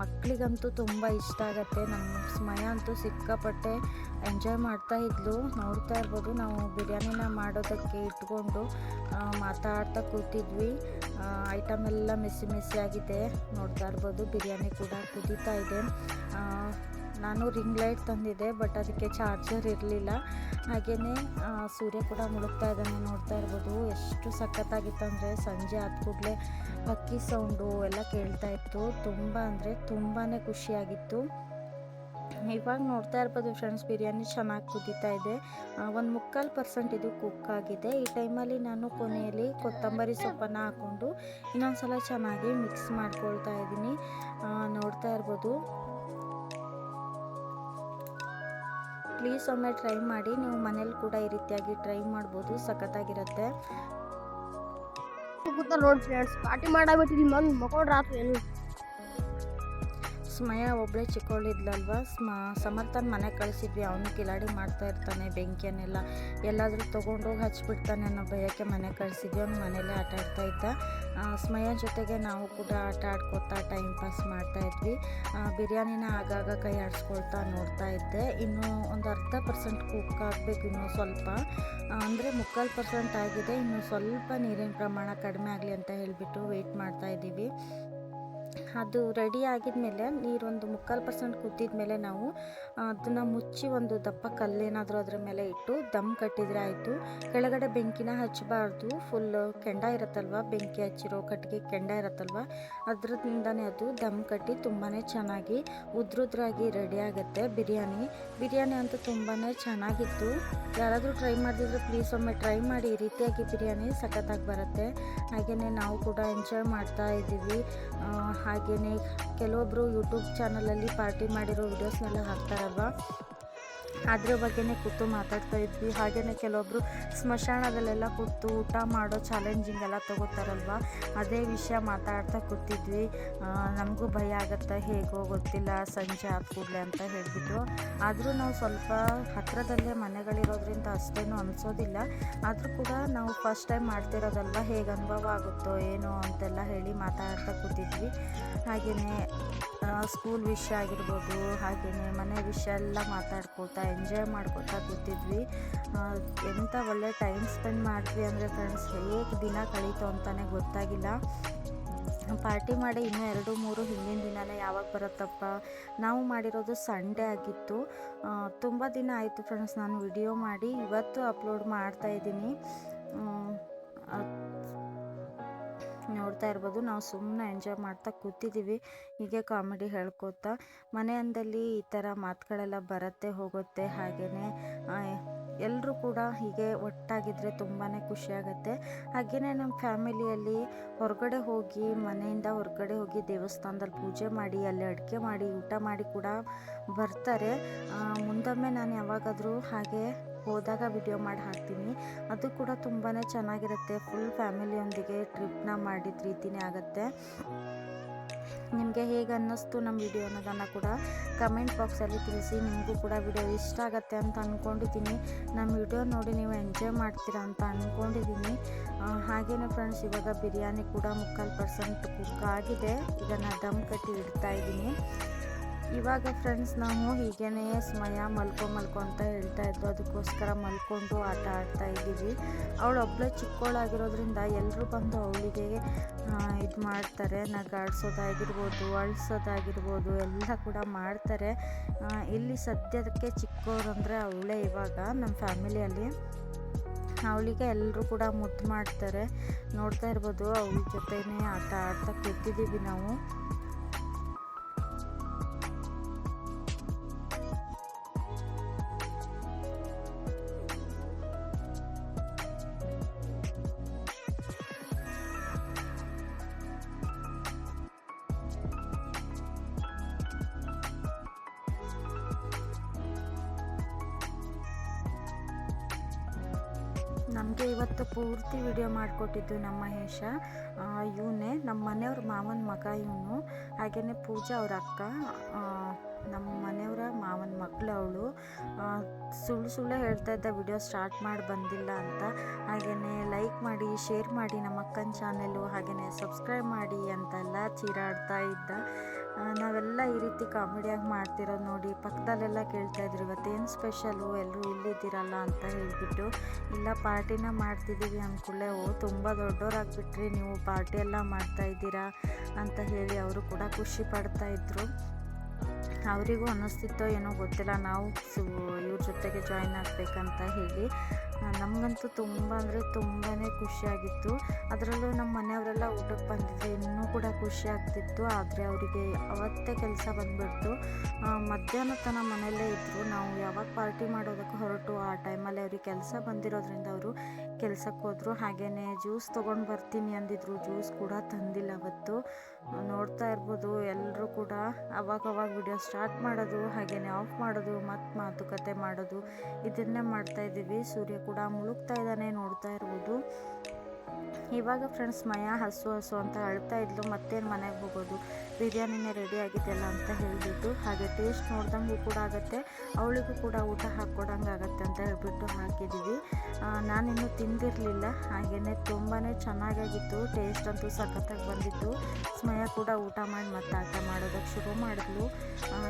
ಮಕ್ಕಳಿಗಂತೂ ತುಂಬ ಇಷ್ಟ ಆಗುತ್ತೆ. ನಮ್ಮ ಸ್ಮಯ ಅಂತೂ ಸಿಕ್ಕಾಪಟ್ಟೆ ಎಂಜಾಯ್ ಮಾಡ್ತಾ ಇದ್ಲು. ನೋಡ್ತಾ ಇರ್ಬೋದು, ನಾವು ಬಿರಿಯಾನಿನ ಮಾಡೋದಕ್ಕೆ ಇಟ್ಕೊಂಡು ಮಾತಾಡ್ತಾ ಕೂತಿದ್ವಿ. ಐಟಮ್ ಎಲ್ಲ ಮಿಸ್ಸಿ ಮಿಸ್ಸಿ ಆಗಿದೆ. ನೋಡ್ತಾ ಇರ್ಬೋದು, ಬಿರಿಯಾನಿ ಕೂಡ ಕುದೀತಾ ಇದೆ. ನಾನು ರಿಂಗ್ ಲೈಟ್ ತಂದಿದ್ದೆ ಬಟ್ ಅದಕ್ಕೆ ಚಾರ್ಜರ್ ಇರಲಿಲ್ಲ. ಹಾಗೆಯೇ ಸೂರ್ಯ ಕೂಡ ಮುಳುಗ್ತಾ ಇದ್ದಾನೆ ನೋಡ್ತಾ ಇರ್ಬೋದು. ಎಷ್ಟು ಸಖತ್ತಾಗಿತ್ತು ಅಂದರೆ ಸಂಜೆ ಆದ ಕೂಡಲೇ ಹಕ್ಕಿ ಸೌಂಡು ಎಲ್ಲ ಕೇಳ್ತಾ ಇತ್ತು. ತುಂಬ ಅಂದರೆ ತುಂಬಾ ಖುಷಿಯಾಗಿತ್ತು. ಇವಾಗ ನೋಡ್ತಾ ಇರ್ಬೋದು ಫ್ರೆಂಡ್ಸ್ ಬಿರಿಯಾನಿ ಚೆನ್ನಾಗಿ ಕುದೀತಾ ಇದೆ. ಒಂದು ಮುಕ್ಕಾಲು ಪರ್ಸೆಂಟ್ ಇದು ಕುಕ್ ಆಗಿದೆ. ಈ ಟೈಮಲ್ಲಿ ನಾನು ಕೊನೆಯಲ್ಲಿ ಕೊತ್ತಂಬರಿ ಸೊಪ್ಪನ್ನು ಹಾಕ್ಕೊಂಡು ಇನ್ನೊಂದು ಸಲ ಚೆನ್ನಾಗಿ ಮಿಕ್ಸ್ ಮಾಡ್ಕೊಳ್ತಾ ಇದ್ದೀನಿ. ನೋಡ್ತಾ ಇರ್ಬೋದು. ಪ್ಲೀಸ್ ಒಮ್ಮೆ ಟ್ರೈ ಮಾಡಿ. ನೀವು ಮನೇಲಿ ಕೂಡ ಈ ರೀತಿಯಾಗಿ ಟ್ರೈ ಮಾಡ್ಬೋದು. ಸಖತ್ತಾಗಿರುತ್ತೆ. ಕೂತ ನೋಡಿ ಫ್ರೆಂಡ್ಸ್ ಪಾರ್ಟಿ ಮಾಡಾಬಿಟ್ಟಿದ್ವಿ ಮಂದಿ ಮಕ್ಕೊಂಡ್ರ ಆತು ಏನು ಸ್ಮಯ ಒಬ್ಬಳೇ ಚಿಕ್ಕವಳಿದ್ಲಲ್ವ ಸ್ಮ ಸಮರ್ಥನ್ ಮನೆ ಕಳಿಸಿದ್ವಿ. ಅವನು ಕಿಲಾಡಿ ಮಾಡ್ತಾ ಇರ್ತಾನೆ ಬೆಂಕಿಯನ್ನೆಲ್ಲ. ಎಲ್ಲಾದರೂ ತೊಗೊಂಡೋಗಿ ಹಚ್ಬಿಡ್ತಾನೆ ಅನ್ನೋ ಭಯಕ್ಕೆ ಮನೆ ಕಳಿಸಿದ್ವಿ. ಅವ್ನು ಮನೇಲೇ ಆಟ ಆಡ್ತಾ ಇದ್ದ. ಸ್ಮಯ ಜೊತೆಗೆ ನಾವು ಕೂಡ ಆಟ ಆಡ್ಕೊತಾ ಟೈಮ್ ಪಾಸ್ ಮಾಡ್ತಾ ಇದ್ವಿ. ಬಿರಿಯಾನಿನ ಆಗಾಗ ಕೈ ಆಡಿಸ್ಕೊಳ್ತಾ ನೋಡ್ತಾ ಇದ್ದೆ. ಇನ್ನೂ ಒಂದು ಅರ್ಧ ಪರ್ಸೆಂಟ್ ಕುಕ್ ಆಗಬೇಕು ಇನ್ನೂ ಸ್ವಲ್ಪ. ಅಂದರೆ ಮುಕ್ಕಾಲು ಪರ್ಸೆಂಟ್ ಆಗಿದೆ. ಇನ್ನು ಸ್ವಲ್ಪ ನೀರಿನ ಪ್ರಮಾಣ ಕಡಿಮೆ ಆಗಲಿ ಅಂತ ಹೇಳಿಬಿಟ್ಟು ವೆಯ್ಟ್ ಮಾಡ್ತಾ ಇದ್ದೀವಿ. ಅದು ರೆಡಿ ಆಗಿದ್ಮೇಲೆ ನೀರೊಂದು ಮುಕ್ಕಾಲು ಪರ್ಸೆಂಟ್ ಕುದ್ದಿದ್ಮೇಲೆ ನಾವು ಅದನ್ನು ಮುಚ್ಚಿ ಒಂದು ದಪ್ಪ ಕಲ್ಲೇನಾದರೂ ಅದರ ಮೇಲೆ ಇಟ್ಟು ದಮ್ ಕಟ್ಟಿದರೆ ಆಯಿತು. ಕೆಳಗಡೆ ಬೆಂಕಿನ ಹಚ್ಚಬಾರ್ದು. ಫುಲ್ ಕೆಂಡ ಇರುತ್ತಲ್ವ? ಬೆಂಕಿ ಹಚ್ಚಿರೋ ಕಟ್ಟಿಗೆ ಕೆಂಡ ಇರುತ್ತಲ್ವ? ಅದರಿಂದನೇ ಅದು ದಮ್ ಕಟ್ಟಿ ತುಂಬಾ ಚೆನ್ನಾಗಿ ಉದ್ರುದ್ರಾಗಿ ರೆಡಿ ಆಗುತ್ತೆ ಬಿರಿಯಾನಿ. ಬಿರಿಯಾನಿ ಅಂತೂ ತುಂಬಾ ಚೆನ್ನಾಗಿತ್ತು. ಯಾರಾದರೂ ಟ್ರೈ ಮಾಡಿದ್ರೆ ಪ್ಲೀಸ್ ಒಮ್ಮೆ ಟ್ರೈ ಮಾಡಿ. ಈ ರೀತಿಯಾಗಿ ಬಿರಿಯಾನಿ ಸಖತ್ತಾಗಿ ಬರುತ್ತೆ. ಹಾಗೆಯೇ ನಾವು ಕೂಡ ಎಂಜಾಯ್ ಮಾಡ್ತಾ ಇದ್ದೀವಿ. ಆ, ಹಾಗೆಯೇ ಕೆಲವೊಬ್ಬರು ಯೂಟ್ಯೂಬ್ ಚಾನಲಲ್ಲಿ ಪಾರ್ಟಿ ಮಾಡಿರೋ ವಿಡಿಯೋಸ್ನೆಲ್ಲ ಹಾಕ್ತಾರಲ್ವ? ಅದ್ರ ಬಗ್ಗೆನೇ ಕೂತು ಮಾತಾಡ್ತಾ ಇದ್ವಿ. ಹಾಗೆಯೇ ಕೆಲವೊಬ್ಬರು ಸ್ಮಶಾನದಲ್ಲೆಲ್ಲ ಕೂತು ಊಟ ಮಾಡೋ ಚಾಲೆಂಜಿಂಗ್ ಎಲ್ಲ ತಗೋತಾರಲ್ವ? ಅದೇ ವಿಷಯ ಮಾತಾಡ್ತಾ ಕೂತಿದ್ವಿ. ನಮಗೂ ಭಯ ಆಗುತ್ತೆ. ಹೇಗೋ ಗೊತ್ತಿಲ್ಲ. ಸಂಜೆ ಆದ ಕೂಡಲೇ ಅಂತ ಹೇಳ್ಬಿಟ್ಟು ಆದರೂ ನಾವು ಸ್ವಲ್ಪ ಹತ್ತಿರದಲ್ಲೇ ಮನೆಗಳಿರೋದ್ರಿಂದ ಅಷ್ಟೇನು ಅನಿಸೋದಿಲ್ಲ. ಆದರೂ ಕೂಡ ನಾವು ಫಸ್ಟ್ ಟೈಮ್ ಮಾಡ್ತಿರೋದಲ್ವ? ಹೇಗೆ ಅನುಭವ ಆಗುತ್ತೋ ಏನೋ ಅಂತೆಲ್ಲ ಹೇಳಿ ಮಾತಾಡ್ತಾ ಕೂತಿದ್ವಿ. ಹಾಗೆಯೇ ಸ್ಕೂಲ್ ವಿಷಯ ಆಗಿರ್ಬೋದು ಹಾಗೆಯೇ ಮನೆ ವಿಷಯ ಎಲ್ಲ ಮಾತಾಡ್ಕೊತಾ ಎಂಜಾಯ್ ಮಾಡ್ಕೊತಾ ಕೂತಿದ್ವಿ. ಎಂಥ ಒಳ್ಳೆ ಟೈಮ್ ಸ್ಪೆಂಡ್ ಮಾಡಿದ್ವಿ ಅಂದರೆ ಫ್ರೆಂಡ್ಸ್ ಹೇಗೆ ದಿನ ಕಳೀತು ಅಂತಲೇ ಗೊತ್ತಾಗಿಲ್ಲ. ಪಾರ್ಟಿ ಮಾಡಿ ಇನ್ನೂ ಎರಡು, ಮೂರು ಹಿಂದಿನ ದಿನನೇ ಯಾವಾಗ ಬರುತ್ತಪ್ಪ? ನಾವು ಮಾಡಿರೋದು ಸಂಡೇ ಆಗಿತ್ತು. ತುಂಬ ದಿನ ಆಯಿತು ಫ್ರೆಂಡ್ಸ್ ನಾನು ವಿಡಿಯೋ ಮಾಡಿ ಇವತ್ತು ಅಪ್ಲೋಡ್ ಮಾಡ್ತಾ ಇದ್ದೀನಿ. ನೋಡ್ತಾ ಇರ್ಬೋದು. ನಾವು ಸುಮ್ಮನೆ ಎಂಜಾಯ್ ಮಾಡ್ತಾ ಕೂತಿದ್ದೀವಿ ಹೀಗೆ ಕಾಮಿಡಿ ಹೇಳ್ಕೊತಾ. ಮನೆ ಅಂದಲ್ಲಿ ಈ ಥರ ಮಾತುಗಳೆಲ್ಲ ಬರುತ್ತೆ, ಹೋಗುತ್ತೆ. ಹಾಗೆಯೇ ಎಲ್ಲರೂ ಕೂಡ ಹೀಗೆ ಒಟ್ಟಾಗಿದ್ದರೆ ತುಂಬಾ ಖುಷಿಯಾಗುತ್ತೆ ಹಾಗೆಯೇ ನಮ್ಮ ಫ್ಯಾಮಿಲಿಯಲ್ಲಿ ಹೊರಗಡೆ ಹೋಗಿ, ಮನೆಯಿಂದ ಹೊರಗಡೆ ಹೋಗಿ ದೇವಸ್ಥಾನದಲ್ಲಿ ಪೂಜೆ ಮಾಡಿ, ಅಲ್ಲಿ ಅಡುಗೆ ಮಾಡಿ, ಊಟ ಮಾಡಿ ಕೂಡ ಬರ್ತಾರೆ. ಮುಂದೊಮ್ಮೆ ನಾನು ಯಾವಾಗಾದರೂ ಹಾಗೆ ಹೋದಾಗ ವಿಡಿಯೋ ಮಾಡಿ ಹಾಕ್ತೀನಿ. ಅದು ಕೂಡ ತುಂಬಾ ಚೆನ್ನಾಗಿರುತ್ತೆ. ಫುಲ್ ಫ್ಯಾಮಿಲಿಯೊಂದಿಗೆ ಟ್ರಿಪ್ನ ಮಾಡಿದ ರೀತಿನೇ ಆಗುತ್ತೆ. ನಿಮಗೆ ಹೇಗೆ ಅನ್ನಿಸ್ತು ನಮ್ಮ ವಿಡಿಯೋ ಅನ್ನೋದನ್ನು ಕೂಡ ಕಮೆಂಟ್ ಬಾಕ್ಸಲ್ಲಿ ತಿಳಿಸಿ. ನಿಮಗೂ ಕೂಡ ವಿಡಿಯೋ ಇಷ್ಟ ಆಗುತ್ತೆ ಅಂತ ಅಂದ್ಕೊಂಡಿದ್ದೀನಿ ನಮ್ಮ ವಿಡಿಯೋ ನೋಡಿ ನೀವು ಎಂಜಾಯ್ ಮಾಡ್ತೀರಾ ಅಂತ ಅಂದ್ಕೊಂಡಿದ್ದೀನಿ ಹಾಗೆಯೇ ಫ್ರೆಂಡ್ಸ್ ಇವಾಗ ಬಿರಿಯಾನಿ ಕೂಡ ಮುಕ್ಕಾಲು ಪರ್ಸೆಂಟ್ ಕುಕ್ ಆಗಿದೆ. ಇದನ್ನು ದಮ್ ಕಟ್ಟಿ ಇಡ್ತಾ ಇದ್ದೀನಿ. ಇವಾಗ ಫ್ರೆಂಡ್ಸ್ ನಾವು ಹೀಗೇ ಸಮಯ ಮಲ್ಕೊ ಮಲ್ಕೊ ಅಂತ ಹೇಳ್ತಾ ಇದ್ದು, ಅದಕ್ಕೋಸ್ಕರ ಮಲ್ಕೊಂಡು ಆಟ ಆಡ್ತಾ ಇದ್ದೀವಿ. ಅವಳು ಒಬ್ಬಳೇ ಚಿಕ್ಕವಳಾಗಿರೋದ್ರಿಂದ ಎಲ್ಲರೂ ಬಂದು ಅವಳಿಗೆ ಇದು ಮಾಡ್ತಾರೆ. ನಗಾಡ್ಸೋದಾಗಿರ್ಬೋದು ಅಳಿಸೋದಾಗಿರ್ಬೋದು, ಎಲ್ಲ ಕೂಡ ಮಾಡ್ತಾರೆ. ಇಲ್ಲಿ ಸದ್ಯದಕ್ಕೆ ಚಿಕ್ಕವ್ರು ಅಂದರೆ ಅವಳೇ ಇವಾಗ ನಮ್ಮ ಫ್ಯಾಮಿಲಿಯಲ್ಲಿ. ಅವಳಿಗೆ ಎಲ್ಲರೂ ಕೂಡ ಮುದ್ದು ಮಾಡ್ತಾರೆ. ನೋಡ್ತಾ ಇರ್ಬೋದು, ಅವಳ ಜೊತೆನೇ ಆಟ ಆಡ್ತಾ ಕೂತಿದ್ದೀವಿ ನಾವು. ಮಾಡಿಕೊಟ್ಟಿದ್ದು ನಮ್ಮ ಮಹೇಶ ಇವನೇ ನಮ್ಮ ಮನೆಯವ್ರ ಮಾವನ ಮಗ ಇವನು. ಹಾಗೆಯೇ ಪೂಜಾ ಅವ್ರ ಅಕ್ಕ. ನಮ್ಮ ಮನೆಯವರ ಮಾವನ ಮಗಳು ಅವಳು. ಸುಳ್ಳು ಸುಳ್ಳು ಹೇಳ್ತಾ ಇದ್ದ ವಿಡಿಯೋ ಸ್ಟಾರ್ಟ್ ಮಾಡಿ ಬಂದಿಲ್ಲ ಅಂತ. ಹಾಗೆಯೇ ಲೈಕ್ ಮಾಡಿ, ಶೇರ್ ಮಾಡಿ ನಮ್ಮ ಅಕ್ಕನ ಚಾನೆಲು. ಹಾಗೆಯೇ ಸಬ್ಸ್ಕ್ರೈಬ್ ಮಾಡಿ ಅಂತೆಲ್ಲ ಚೀರಾಡ್ತಾ ಇದ್ದ. ನಾವೆಲ್ಲ ಈ ರೀತಿ ಕಾಮಿಡಿಯಾಗಿ ಮಾಡ್ತಿರೋದು ನೋಡಿ ಪಕ್ಕದಲ್ಲೆಲ್ಲ ಕೇಳ್ತಾ ಇದ್ರು, ಇವತ್ತೇನು ಸ್ಪೆಷಲು ಎಲ್ಲರೂ ಇಲ್ಲಿದ್ದೀರಲ್ಲ? ಅಂತ ಹೇಳಿಬಿಟ್ಟು, ಇಲ್ಲ, ಪಾರ್ಟಿನ ಮಾಡ್ತಿದ್ದೀವಿ ಅಂದ್ಕೂಡಲೇ ಓ, ತುಂಬ ದೊಡ್ಡವರಾಗ್ಬಿಟ್ರಿ ನೀವು ಪಾರ್ಟಿ ಎಲ್ಲ ಮಾಡ್ತಾ ಇದ್ದೀರಾ? ಅಂತ ಹೇಳಿ ಅವರು ಕೂಡ ಖುಷಿ ಪಡ್ತಾ ಇದ್ರು. ಅವರಿಗೂ ಅನ್ನಿಸ್ತಿತ್ತೋ ಏನೋ ಗೊತ್ತಿಲ್ಲ. ನಾವು ಇವ್ರ ಜೊತೆಗೆ ಜಾಯಿನ್ ಆಗಬೇಕಂತ ಹೇಳಿ ನಮಗಂತೂ ತುಂಬ ಅಂದರೆ ತುಂಬಾ ಖುಷಿಯಾಗಿತ್ತು. ಅದರಲ್ಲೂ ನಮ್ಮ ಮನೆಯವರೆಲ್ಲ ಊಟಕ್ಕೆ ಬಂದಿದ್ದೆ ಇನ್ನೂ ಕೂಡ ಖುಷಿ ಆಗ್ತಿತ್ತು. ಆದರೆ ಅವರಿಗೆ ಅವತ್ತೇ ಕೆಲಸ ಬಂದುಬಿಡ್ತು. ಮಧ್ಯಾಹ್ನ ತನಕ ಮನೆಯಲ್ಲೇ ಇದ್ದರು ನಾವು ಯಾವಾಗ ಪಾರ್ಟಿ ಮಾಡೋದಕ್ಕೆ ಹೊರಟು ಆ ಟೈಮಲ್ಲಿ ಅವ್ರಿಗೆ ಕೆಲಸ ಬಂದಿರೋದ್ರಿಂದ ಅವರು ಕೆಲ್ಸಕ್ಕೆ ಹೋದರು. ಹಾಗೆಯೇ ಜ್ಯೂಸ್ ತೊಗೊಂಡು ಬರ್ತೀನಿ ಅಂದಿದ್ರು. ಜ್ಯೂಸ್ ಕೂಡ ತಂದಿಲ್ಲ ಅವತ್ತು. ನೋಡ್ತಾ ಇರ್ಬೋದು ಎಲ್ಲರೂ ಕೂಡ. ಅವಾಗವಾಗ ವಿಡಿಯೋ ಸ್ಟಾರ್ಟ್ ಮಾಡೋದು ಹಾಗೆಯೇ ಆಫ್ ಮಾಡೋದು ಮತ್ತು ಮಾತುಕತೆ ಮಾಡೋದು, ಇದನ್ನೇ ಮಾಡ್ತಾ ಇದ್ದೀವಿ. ಸೂರ್ಯ ಕೂಡ ಮುಳುಗ್ತಾ ಇದ್ದಾನೆ ನೋಡ್ತಾ ಇರ್ಬೋದು. ಇವಾಗ ಫ್ರೆಂಡ್ಸ್ ಮಯ ಹಸು ಹಸು ಅಂತ ಅಳ್ತಾ ಇದ್ಲು. ಮತ್ತೇನು ಮನೆಗೆ ಹೋಗೋದು? ಬಿರಿಯಾನಿನೇ ರೆಡಿ ಆಗಿದೆಯಲ್ಲ ಅಂತ ಹೇಳಿಬಿಟ್ಟು, ಹಾಗೆ ಟೇಸ್ಟ್ ನೋಡ್ದಂಗೂ ಕೂಡ ಆಗುತ್ತೆ, ಅವಳಿಗೂ ಕೂಡ ಊಟ ಹಾಕ್ಕೊಡಂಗೆ ಆಗುತ್ತೆ ಅಂತ ಹೇಳ್ಬಿಟ್ಟು ಹಾಕಿದ್ದೀವಿ ನಾನಿನ್ನೂ ತಿಂದಿರಲಿಲ್ಲ ಹಾಗೆಯೇ ತುಂಬಾ ಚೆನ್ನಾಗಾಗಿತ್ತು ಟೇಸ್ಟ್ ಅಂತೂ ಸಖತ್ತಾಗಿ ಬಂದಿತ್ತು. ಸ್ಮಯ ಕೂಡ ಊಟ ಮಾಡಿ ಮತ್ತೆ ಆಟ ಮಾಡೋದಕ್ಕೆ ಶುರು ಮಾಡಿದ್ಲು.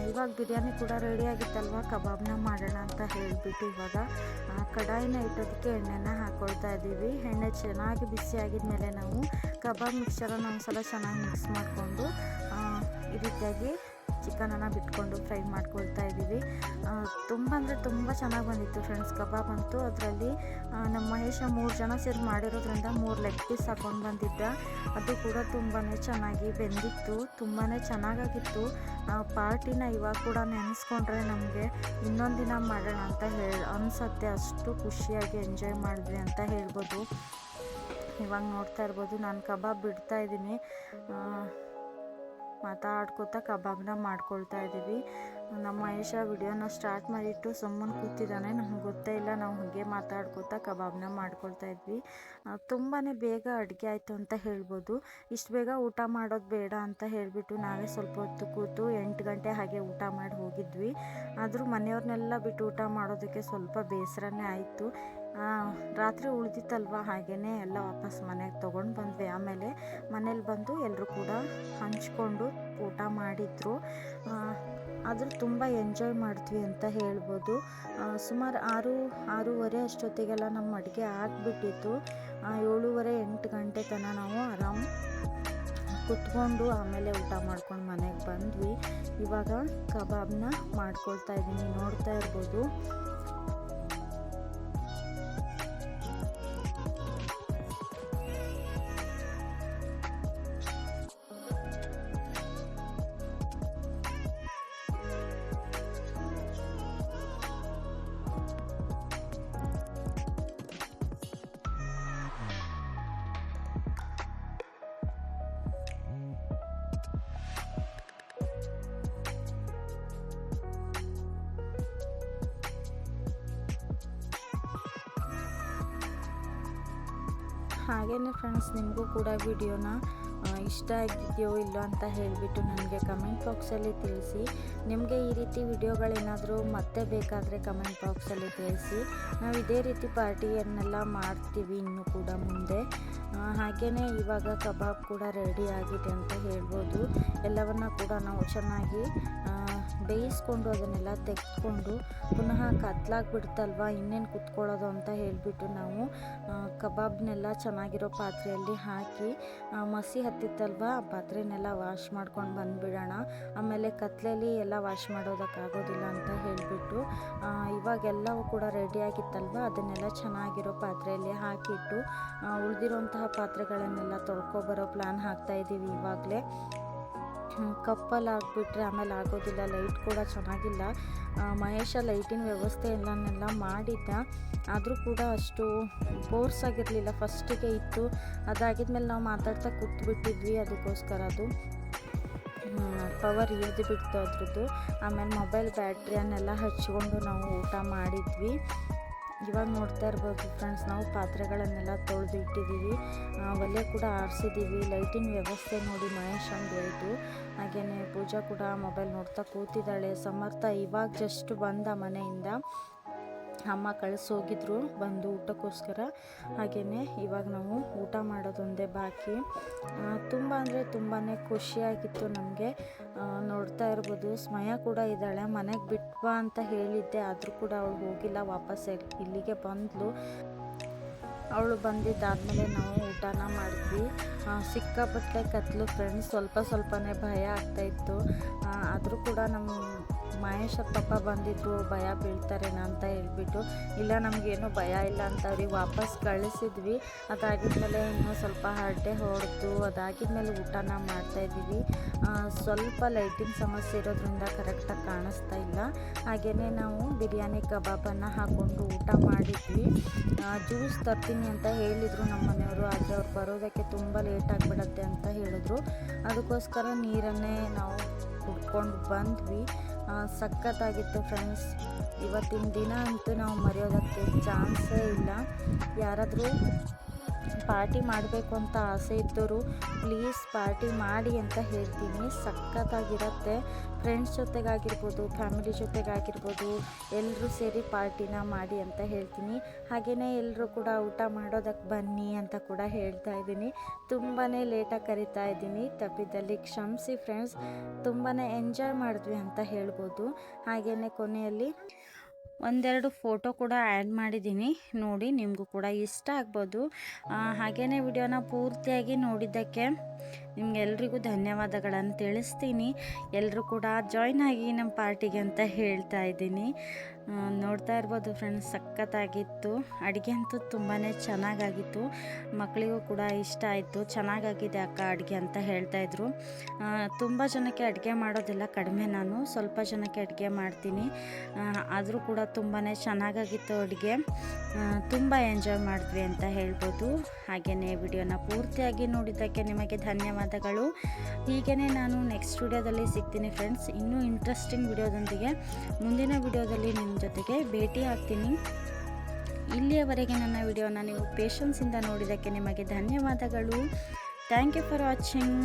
ಇವಾಗ ಬಿರಿಯಾನಿ ಕೂಡ ರೆಡಿ ಆಗಿತ್ತಲ್ವ, ಕಬಾಬ್ನ ಮಾಡೋಣ ಅಂತ ಹೇಳಿಬಿಟ್ಟು ಇವಾಗ ಕಡಾಯಿನ ಇಟ್ಟೋದಕ್ಕೆ ಎಣ್ಣೆನ ಹಾಕ್ಕೊಳ್ತಾ ಇದ್ದೀವಿ. ಎಣ್ಣೆ ಚೆನ್ನಾಗಿ ಬಿಸಿ ಆಗಿದ್ಮೇಲೆ ನಾವು ಕಬಾಬ್ ಮಿಕ್ಸರನ್ನು ಒಂದ್ಸಲ ಚೆನ್ನಾಗಿ ಮಿಕ್ಸ್ ಮಾಡಿಕೊಂಡು ಈ ರೀತಿಯಾಗಿ ಚಿಕನನ್ನು ಬಿಟ್ಕೊಂಡು ಫ್ರೈ ಮಾಡ್ಕೊಳ್ತಾ ಇದ್ದೀವಿ. ತುಂಬ ಅಂದರೆ ತುಂಬ ಚೆನ್ನಾಗಿ ಬಂದಿತ್ತು ಫ್ರೆಂಡ್ಸ್. ಕಬಾಬ್ ಅಂತೂ ಅದರಲ್ಲಿ ನಮ್ಮ ಮಹೇಶ ಮೂರು ಜನ ಸೇರಿ ಮಾಡಿರೋದ್ರಿಂದ ಮೂರು ಲೆಗ್ ಪೀಸ್ ಹಾಕೊಂಡು ಬಂದಿದ್ದ. ಅದು ಕೂಡ ತುಂಬಾ ಚೆನ್ನಾಗಿ ಬೆಂದಿತ್ತು ತುಂಬಾ ಚೆನ್ನಾಗಾಗಿತ್ತು. ಪಾರ್ಟಿನ ಇವಾಗ ಕೂಡ ನೆನೆಸ್ಕೊಂಡ್ರೆ ನಮಗೆ ಇನ್ನೊಂದು ದಿನ ಮಾಡೋಣ ಅಂತ ಹೇಳಿ ಅನಿಸತ್ತೆ. ಅಷ್ಟು ಖುಷಿಯಾಗಿ ಎಂಜಾಯ್ ಮಾಡಿದ್ವಿ ಅಂತ ಹೇಳ್ಬೋದು. ಇವಾಗ ನೋಡ್ತಾ ಇರ್ಬೋದು, ನಾನು ಕಬಾಬ್ ಬಿಡ್ತಾ ಇದ್ದೀನಿ. ಮಾತಾಡ್ಕೋತಾ ಕಬಾಬ್ನ ಮಾಡ್ಕೊಳ್ತಾ ಇದ್ದೀವಿ. ನಮ್ಮ ಮಹೇಶ ವಿಡಿಯೋನ ಸ್ಟಾರ್ಟ್ ಮಾಡಿಟ್ಟು ಸುಮ್ಮನೆ ಕೂತಿದ್ದಾನೆ. ನಮ್ಗೆ ಗೊತ್ತೇ ಇಲ್ಲ, ನಾವು ಹಾಗೆ ಮಾತಾಡ್ಕೋತಾ ಕಬಾಬ್ನ ಮಾಡ್ಕೊಳ್ತಾ ಇದ್ವಿ. ತುಂಬಾ ಬೇಗ ಅಡುಗೆ ಆಯಿತು ಅಂತ ಹೇಳ್ಬೋದು. ಇಷ್ಟು ಬೇಗ ಊಟ ಮಾಡೋದು ಬೇಡ ಅಂತ ಹೇಳಿಬಿಟ್ಟು ನಾವೇ ಸ್ವಲ್ಪ ಹೊತ್ತು ಕೂತು ಎಂಟು ಗಂಟೆ ಹಾಗೆ ಊಟ ಮಾಡಿ ಹೋಗಿದ್ವಿ. ಆದರೂ ಮನೆಯವ್ರನ್ನೆಲ್ಲ ಬಿಟ್ಟು ಊಟ ಮಾಡೋದಕ್ಕೆ ಸ್ವಲ್ಪ ಬೇಸರನೇ ಆಯಿತು. ರಾತ್ರಿ ಉಳಿದಿತ್ತಲ್ವ? ಹಾಗೆಯೇ ಎಲ್ಲ ವಾಪಸ್ ಮನೆಗೆ ತೊಗೊಂಡು ಬಂದ್ವಿ. ಆಮೇಲೆ ಮನೇಲಿ ಬಂದು ಎಲ್ಲರೂ ಕೂಡ ಹಂಚ್ಕೊಂಡು ಊಟ ಮಾಡಿದ್ರು. ಆದರೂ ತುಂಬ ಎಂಜಾಯ್ ಮಾಡಿದ್ವಿ ಅಂತ ಹೇಳ್ಬೋದು. ಸುಮಾರು ಆರು, ಆರೂವರೆ ಅಷ್ಟೊತ್ತಿಗೆಲ್ಲ ನಮ್ಮ ಅಡುಗೆ ಆಗಿಬಿಟ್ಟಿತ್ತು. ಏಳೂವರೆ ಎಂಟು ಗಂಟೆ ತನಕ ನಾವು ಆರಾಮ್ ಕುತ್ಕೊಂಡು ಆಮೇಲೆ ಊಟ ಮಾಡ್ಕೊಂಡು ಮನೆಗೆ ಬಂದ್ವಿ. ಇವಾಗ ಕಬಾಬ್ನ ಮಾಡ್ಕೊಳ್ತಾ ಇದ್ದೀನಿ ನೋಡ್ತಾ ಇರ್ಬೋದು. ಹಾಗೆಯೇ ಫ್ರೆಂಡ್ಸ್ ನಿಮಗೂ ಕೂಡ ವಿಡಿಯೋನ ಇಷ್ಟ ಆಗಿದೆಯೋ ಇಲ್ಲೋ ಅಂತ ಹೇಳಿಬಿಟ್ಟು ನನಗೆ ಕಮೆಂಟ್ ಬಾಕ್ಸಲ್ಲಿ ತಿಳಿಸಿ. ನಿಮಗೆ ಈ ರೀತಿ ವಿಡಿಯೋಗಳೇನಾದರೂ ಮತ್ತೆ ಬೇಕಾದರೆ ಕಮೆಂಟ್ ಬಾಕ್ಸಲ್ಲಿ ತಿಳಿಸಿ. ನಾವು ಇದೇ ರೀತಿ ಪಾರ್ಟಿಯನ್ನೆಲ್ಲ ಮಾಡ್ತೀವಿ ಇನ್ನೂ ಕೂಡ ಮುಂದೆ. ಹಾಗೇ ಇವಾಗ ಕಬಾಬ್ ಕೂಡ ರೆಡಿ ಆಗಿದೆ ಅಂತ ಹೇಳ್ಬೋದು. ಎಲ್ಲವನ್ನ ಕೂಡ ನಾವು ಚೆನ್ನಾಗಿ ಬೇಯಿಸ್ಕೊಂಡು ಅದನ್ನೆಲ್ಲ ತೆಗೆದುಕೊಂಡು ಪುನಃ ಕತ್ಲಾಗ್ಬಿಡ್ತಲ್ವ? ಇನ್ನೇನು ಕುತ್ಕೊಳ್ಳೋದು ಅಂತ ಹೇಳಿಬಿಟ್ಟು ನಾವು ಕಬಾಬ್ನೆಲ್ಲ ಚೆನ್ನಾಗಿರೋ ಪಾತ್ರೆಯಲ್ಲಿ ಹಾಕಿ ಮಸಿ ಹತ್ತಿತ್ತಲ್ವ? ಆ ಪಾತ್ರೆನೆಲ್ಲ ವಾಶ್ ಮಾಡ್ಕೊಂಡು ಬಂದುಬಿಡೋಣ. ಆಮೇಲೆ ಕತ್ಲೆಯಲ್ಲಿ ಎಲ್ಲ ವಾಶ್ ಮಾಡೋದಕ್ಕಾಗೋದಿಲ್ಲ ಅಂತ ಹೇಳಿಬಿಟ್ಟು ಇವಾಗೆಲ್ಲವೂ ಕೂಡ ರೆಡಿಯಾಗಿತ್ತಲ್ವ ಅದನ್ನೆಲ್ಲ ಚೆನ್ನಾಗಿರೋ ಪಾತ್ರೆಯಲ್ಲಿ ಹಾಕಿಟ್ಟು ಉಳಿದಿರೋಂತಹ ಪಾತ್ರೆಗಳನ್ನೆಲ್ಲ ತೊಳ್ಕೊಬರೋ ಪ್ಲ್ಯಾನ್ ಹಾಕ್ತಾ ಇದ್ದೀವಿ ಇವಾಗಲೇ. ಕಪ್ಪಲ್ಲಿ ಹಾಕ್ಬಿಟ್ರೆ ಆಮೇಲೆ ಆಗೋದಿಲ್ಲ ಲೈಟ್ ಕೂಡ ಚೆನ್ನಾಗಿಲ್ಲ. ಮಹೇಶ ಲೈಟಿನ ವ್ಯವಸ್ಥೆ ಎಲ್ಲನೆಲ್ಲ ಮಾಡಿದ್ದ. ಆದರೂ ಕೂಡ ಅಷ್ಟು ಫೋರ್ಸ್ ಆಗಿರಲಿಲ್ಲ ಫಸ್ಟಿಗೆ ಇತ್ತು. ಅದಾಗಿದ್ಮೇಲೆ ನಾವು ಮಾತಾಡ್ತಾ ಕೂತ್ಬಿಟ್ಟಿದ್ವಿ ಅದಕ್ಕೋಸ್ಕರ ಅದು. ಪವರ್ ಇಳಿದು ಬಿಡ್ತು ಅದ್ರದ್ದು. ಆಮೇಲೆ ಮೊಬೈಲ್ ಬ್ಯಾಟ್ರಿಯನ್ನೆಲ್ಲ ಹಚ್ಕೊಂಡು ನಾವು ಊಟ ಮಾಡಿದ್ವಿ. ಇವಾಗ ನೋಡ್ತಾ ಇರ್ಬೋದು ಫ್ರೆಂಡ್ಸ್ ನಾವು ಪಾತ್ರೆಗಳನ್ನೆಲ್ಲ ತೊಳೆದು ಇಟ್ಟಿದ್ದೀವಿ ಒಲೆ ಕೂಡ ಆರಿಸಿದ್ದೀವಿ. ಲೈಟಿನ ವ್ಯವಸ್ಥೆ ನೋಡಿ ಮಹೇಶ್ ಆಯಿತು ಹಾಗೆಯೇ ಪೂಜಾ ಕೂಡ ಮೊಬೈಲ್ ನೋಡ್ತಾ ಕೂತಿದ್ದಾಳೆ. ಸಮರ್ಥ ಇವಾಗ ಜಸ್ಟ್ ಬಂದ ಮನೆಯಿಂದ ಅಮ್ಮ ಕಳಿಸೋಗಿದ್ರು, ಬಂದು ಊಟಕ್ಕೋಸ್ಕರ. ಹಾಗೆಯೇ ಇವಾಗ ನಾವು ಊಟ ಮಾಡೋದೊಂದೇ ಬಾಕಿ. ತುಂಬ ಅಂದರೆ ತುಂಬಾ ಖುಷಿಯಾಗಿತ್ತು ನಮಗೆ. ನೋಡ್ತಾ ಇರ್ಬೋದು. ಸ್ಮಯ ಕೂಡ ಇದ್ದಾಳೆ. ಮನೆಗೆ ಬಿಟ್ವಾ ಅಂತ ಹೇಳಿದ್ದೆ, ಆದರೂ ಕೂಡ ಅವಳು ಹೋಗಿಲ್ಲ, ವಾಪಸ್ ಇಲ್ಲಿಗೆ ಬಂದಳು ಅವಳು ಬಂದಿದ್ದಾದಮೇಲೆ ನಾವು ಊಟನ ಮಾಡಿದ್ವಿ. ಸಿಕ್ಕಾಪಟ್ಟೆ ಕತ್ಲು ಫ್ರೆಂಡ್ಸ್ ಸ್ವಲ್ಪ ಸ್ವಲ್ಪನೇ ಭಯ ಆಗ್ತಾಯಿತ್ತು ಆದರೂ ಕೂಡ ನಮ್ಮ ಮಹೇಶ್ ಪಪ್ಪ ಬಂದಿದ್ದು, ಭಯ ಬೀಳ್ತಾರೇನ ಅಂತ ಹೇಳ್ಬಿಟ್ಟು, ಇಲ್ಲ ನಮಗೇನು ಭಯ ಇಲ್ಲ ಅಂತ ಅವ್ರಿಗೆ ವಾಪಸ್ ಕಳಿಸಿದ್ವಿ. ಅದಾಗಿದ್ಮೇಲೆ ಇನ್ನೂ ಸ್ವಲ್ಪ ಹರಟೆ ಹೊಡೆದು, ಅದಾಗಿದ್ಮೇಲೆ ಊಟನ ಮಾಡ್ತಾಯಿದ್ದೀವಿ ಸ್ವಲ್ಪ ಲೈಟಿಂಗ್ ಸಮಸ್ಯೆ ಇರೋದ್ರಿಂದ ಕರೆಕ್ಟಾಗಿ ಕಾಣಿಸ್ತಾ ಇಲ್ಲ. ಹಾಗೆಯೇ ನಾವು ಬಿರಿಯಾನಿ ಕಬಾಬನ್ನು ಹಾಕ್ಕೊಂಡು ಊಟ ಮಾಡಿದ್ವಿ. ಜ್ಯೂಸ್ ತರ್ತೀನಿ ಅಂತ ಹೇಳಿದರು ನಮ್ಮ ಮನೆಯವರು, ಆದರೆ ಅವ್ರು ಬರೋದಕ್ಕೆ ತುಂಬ ಲೇಟ್ ಆಗಿಬಿಡತ್ತೆ ಅಂತ ಹೇಳಿದ್ರು. ಅದಕ್ಕೋಸ್ಕರ ನೀರನ್ನೇ ನಾವು ಕುಡ್ಕೊಂಡು ಬಂದ್ವಿ. ಸಖತ್ತಾಗಿತ್ತು ಫ್ರೆಂಡ್ಸ್ ಇವತ್ತಿನ ದಿನ ಅಂತೂ ನಾವು ಮರೆಯೋದಕ್ಕೆ ಚಾನ್ಸೇ ಇಲ್ಲ. ಯಾರಾದರೂ ಪಾರ್ಟಿ ಮಾಡಬೇಕು ಅಂತ ಆಸೆ ಇದ್ದವರು ಪ್ಲೀಸ್ ಪಾರ್ಟಿ ಮಾಡಿ ಅಂತ ಹೇಳ್ತೀನಿ. ಸಖತ್ತಾಗಿರತ್ತೆ. ಫ್ರೆಂಡ್ಸ್ ಜೊತೆಗಾಗಿರ್ಬೋದು, ಫ್ಯಾಮಿಲಿ ಜೊತೆಗಾಗಿರ್ಬೋದು ಎಲ್ಲರೂ ಸೇರಿ ಪಾರ್ಟಿನ ಮಾಡಿ ಅಂತ ಹೇಳ್ತೀನಿ. ಹಾಗೆಯೇ ಎಲ್ಲರೂ ಕೂಡ ಊಟ ಮಾಡೋದಕ್ಕೆ ಬನ್ನಿ ಅಂತ ಕೂಡ ಹೇಳ್ತಾ ಇದ್ದೀನಿ. ತುಂಬಾ ಲೇಟಾಗಿ ಕರಿತಾ ಇದ್ದೀನಿ. ತಪ್ಪಿದ್ದಲ್ಲಿ ಕ್ಷಮಿಸಿ ಫ್ರೆಂಡ್ಸ್. ತುಂಬಾ ಎಂಜಾಯ್ ಮಾಡಿದ್ವಿ ಅಂತ ಹೇಳ್ಬೋದು. ಹಾಗೆಯೇ ಕೊನೆಯಲ್ಲಿ ಒಂದೆರಡು ಫೋಟೋ ಕೂಡ ಆ್ಯಡ್ ಮಾಡಿದ್ದೀನಿ. ನೋಡಿ ನಿಮಗೂ ಕೂಡ ಇಷ್ಟ ಆಗ್ಬೋದು. ಹಾಗೆಯೇ ವಿಡಿಯೋನ ಪೂರ್ತಿಯಾಗಿ ನೋಡಿದ್ದಕ್ಕೆ ನಿಮ್ಗೆಲ್ರಿಗೂ ಧನ್ಯವಾದಗಳನ್ನು ತಿಳಿಸ್ತೀನಿ. ಎಲ್ಲರೂ ಕೂಡ ಜಾಯ್ನ್ ಆಗಿ ನಮ್ಮ ಪಾರ್ಟಿಗೆ ಅಂತ ಹೇಳ್ತಾ ಇದ್ದೀನಿ. ನೋಡ್ತಾ ಇರ್ಬೋದು ಫ್ರೆಂಡ್ಸ್ ಸಖತ್ತಾಗಿತ್ತು. ಅಡುಗೆ ಅಂತೂ ತುಂಬಾ ಚೆನ್ನಾಗಾಗಿತ್ತು. ಮಕ್ಕಳಿಗೂ ಕೂಡ ಇಷ್ಟ ಆಯಿತು. ಚೆನ್ನಾಗಾಗಿದೆ ಅಕ್ಕ ಅಡುಗೆ ಅಂತ ಹೇಳ್ತಾಯಿದ್ರು ತುಂಬ ಜನಕ್ಕೆ ಅಡುಗೆ ಮಾಡೋದೆಲ್ಲ ಕಡಿಮೆ ನಾನು. ಸ್ವಲ್ಪ ಜನಕ್ಕೆ ಅಡುಗೆ ಮಾಡ್ತೀನಿ. ಆದರೂ ಕೂಡ ತುಂಬಾ ಚೆನ್ನಾಗಾಗಿತ್ತು ಅಡುಗೆ. ತುಂಬ ಎಂಜಾಯ್ ಮಾಡಿದ್ವಿ ಅಂತ ಹೇಳ್ಬೋದು. ಹಾಗೆಯೇ ವಿಡಿಯೋನ ಪೂರ್ತಿಯಾಗಿ ನೋಡಿದ್ದಕ್ಕೆ ನಿಮಗೆ ಧನ್ಯವಾದಗಳು. ಹೀಗೇ ನಾನು ನೆಕ್ಸ್ಟ್ ವಿಡಿಯೋದಲ್ಲಿ ಸಿಗ್ತೀನಿ ಫ್ರೆಂಡ್ಸ್ ಇನ್ನೂ ಇಂಟ್ರೆಸ್ಟಿಂಗ್ ವಿಡಿಯೋದೊಂದಿಗೆ ಮುಂದಿನ ವಿಡಿಯೋದಲ್ಲಿ ನಿಮ್ಮ ಜೊತೆಗೆ ಭೇಟಿ ಆಗ್ತೀನಿ. ಇಲ್ಲಿಯವರೆಗೆ ನನ್ನ ವಿಡಿಯೋನ ನೀವು ಪೇಷನ್ಸಿಂದ ನೋಡಿದ್ದಕ್ಕೆ ನಿಮಗೆ ಧನ್ಯವಾದಗಳು. Thank you for watching